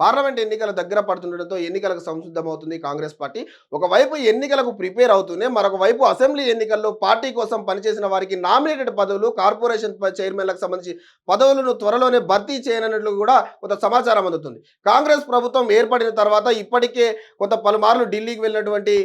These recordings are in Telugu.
పార్లమెంట్ ఎన్నికల దగ్గర పడుతుండటంతో ఎన్నికలకు సంసిద్ధమవుతుంది కాంగ్రెస్ పార్టీ. ఒకవైపు ఎన్నికలకు ప్రిపేర్ అవుతూనే మరొక వైపు అసెంబ్లీ ఎన్నికల్లో పార్టీ కోసం పనిచేసిన వారికి నామినేటెడ్ పదవులు కార్పొరేషన్ చైర్మన్లకు సంబంధించి పదవులను త్వరలోనే భర్తీ చేయనట్లు కూడా కొంత సమాచారం అందుతుంది. కాంగ్రెస్ ప్రభుత్వం ఏర్పడిన తర్వాత ఇప్పటికే కొంత పలుమార్లు ఢిల్లీకి వెళ్ళినటువంటి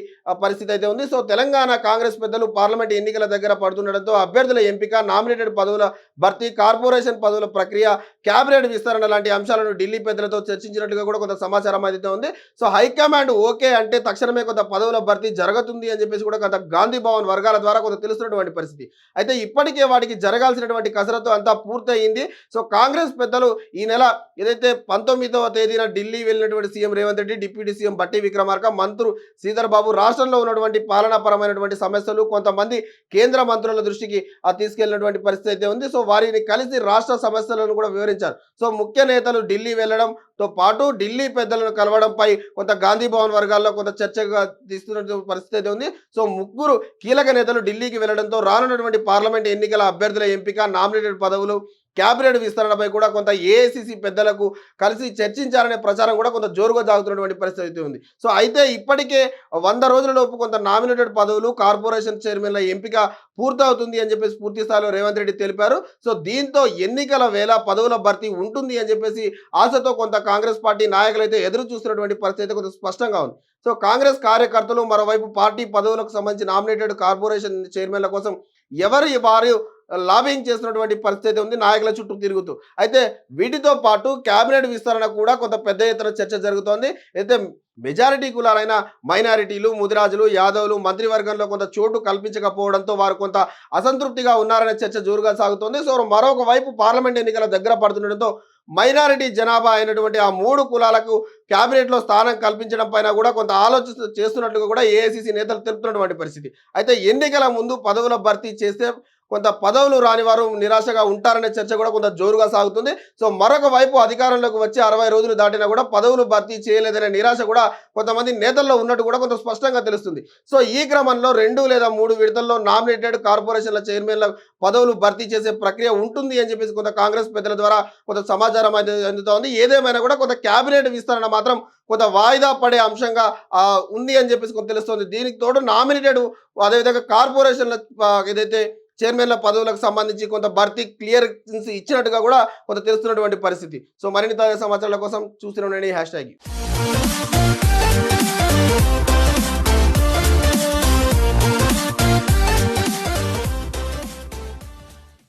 పరిస్థితి అయితే ఉంది. సో తెలంగాణ కాంగ్రెస్ పెద్దలు పార్లమెంట్ ఎన్నికల దగ్గర పడుతుండటంతో అభ్యర్థుల ఎంపిక నామినేటెడ్ పదవుల భర్తీ కార్పొరేషన్ పదవుల ప్రక్రియ క్యాబినెట్ విస్తరణ లాంటి అంశాలను ఢిల్లీ పెద్దలతో చర్చించి చర్చించినట్టుగా కూడా కొంత సమాచారం అయితే ఉంది. సో హైకమాండ్ ఓకే అంటే తక్షణమే కొంత పదవుల భర్తీ జరుగుతుంది అని చెప్పేసి కూడా కొంత గాంధీ భవన్ వర్గాల ద్వారా కొంత తెలుస్తున్నటువంటి పరిస్థితి. అయితే ఇప్పటికే వాటికి జరగాల్సినటువంటి కసరత్తు అంతా పూర్తయింది. సో కాంగ్రెస్ పెద్దలు ఈ నెల ఏదైతే పంతొమ్మిదవ తేదీన ఢిల్లీ వెళ్ళినటువంటి CM Revanth Reddy deputy CM Bhatti Vikramarka మంత్రు Sridhar Babu రాష్ట్రంలో ఉన్నటువంటి పాలనాపరమైనటువంటి సమస్యలు కొంతమంది కేంద్ర మంత్రుల దృష్టికి తీసుకెళ్ళినటువంటి పరిస్థితి అయితే ఉంది. సో వారిని కలిసి రాష్ట్ర సమస్యలను కూడా వివరించారు. సో ముఖ్య నేతలు ఢిల్లీ వెళ్ళడం తో పాటు ఢిల్లీ పెద్దలను కలవడంపై కొంత గాంధీ భవన్ వర్గాల్లో కొంత చర్చగా తీస్తున్న పరిస్థితి అయితే ఉంది. సో ముగ్గురు కీలక నేతలు ఢిల్లీకి వెళ్ళడంతో రానున్నటువంటి పార్లమెంట్ ఎన్నికల అభ్యర్థుల ఎంపిక నామినేటెడ్ పదవులు క్యాబినెట్ విస్తరణపై కూడా కొంత ఏఐసిసి పెద్దలకు కలిసి చర్చించాలనే ప్రచారం కూడా కొంత జోరుగా సాగుతున్నటువంటి పరిస్థితి అయితే ఉంది. సో అయితే ఇప్పటికే వంద రోజులలోపు కొంత నామినేటెడ్ పదవులు కార్పొరేషన్ చైర్మన్ల ఎంపిక పూర్తవుతుంది అని చెప్పేసి పూర్తి స్థాయిలో రేవంత్ రెడ్డి తెలిపారు. సో దీంతో ఎన్నికల వేళ పదవుల భర్తీ ఉంటుంది అని చెప్పేసి ఆశతో కొంత కాంగ్రెస్ పార్టీ నాయకులు అయితే ఎదురు చూస్తున్నటువంటి పరిస్థితి కొంత స్పష్టంగా ఉంది. సో కాంగ్రెస్ కార్యకర్తలు మరోవైపు పార్టీ పదవులకు సంబంధించి నామినేటెడ్ కార్పొరేషన్ చైర్మన్ల కోసం ఎవరు వారు లాబింగ్ చేసినటువంటి పరిస్థితి ఉంది నాయకుల చుట్టూ తిరుగుతూ. అయితే వీటితో పాటు కేబినెట్ విస్తరణ కూడా కొంత పెద్ద ఎత్తున చర్చ జరుగుతోంది. అయితే మెజారిటీ కులాలైన మైనారిటీలు ముదిరాజులు యాదవులు మంత్రివర్గంలో కొంత చోటు కల్పించకపోవడంతో వారు కొంత అసంతృప్తిగా ఉన్నారనే చర్చ జోరుగా సాగుతోంది. సో మరొక వైపు పార్లమెంట్ ఎన్నికల దగ్గర పడుతుండటంతో మైనారిటీ జనాభా అయినటువంటి ఆ మూడు కులాలకు కేబినెట్లో స్థానం కల్పించడం పైన కూడా కొంత ఆలోచన చేస్తున్నట్లుగా కూడా ఏఐసిసి నేతలు తెలుపుతున్నటువంటి పరిస్థితి. అయితే ఎన్నికల ముందు పదవుల భర్తీ చేస్తే కొంత పదవులు రాని వారు నిరాశగా ఉంటారనే చర్చ కూడా కొంత జోరుగా సాగుతుంది. సో మరొక వైపు అధికారంలోకి వచ్చి అరవై రోజులు దాటినా కూడా పదవులు భర్తీ చేయలేదనే నిరాశ కూడా కొంతమంది నేతల్లో ఉన్నట్టు కూడా కొంత స్పష్టంగా తెలుస్తుంది. సో ఈ క్రమంలో రెండు లేదా మూడు విడతల్లో నామినేటెడ్ కార్పొరేషన్ల చైర్మన్ల పదవులు భర్తీ చేసే ప్రక్రియ ఉంటుంది అని చెప్పేసి కొంత కాంగ్రెస్ పెద్దల ద్వారా కొంత సమాచారం అయితే అందుతోంది. ఏదేమైనా కూడా కొంత క్యాబినెట్ విస్తరణ మాత్రం కొంత వాయిదా పడే అంశంగా ఉంది అని చెప్పేసి కొంత తెలుస్తుంది. దీనికి తోడు నామినేటెడ్ అదేవిధంగా కార్పొరేషన్ల ఏదైతే చైర్మన్ల పదవులకు సంబంధించి కొంత భర్తీ క్లియర్ ఇచ్చినట్టుగా కూడా కొంత తెలుస్తున్నటువంటి పరిస్థితి. సో మరిన్ని తాజా సమాచారాల కోసం చూస్తూనే హ్యాష్ ట్యాగ్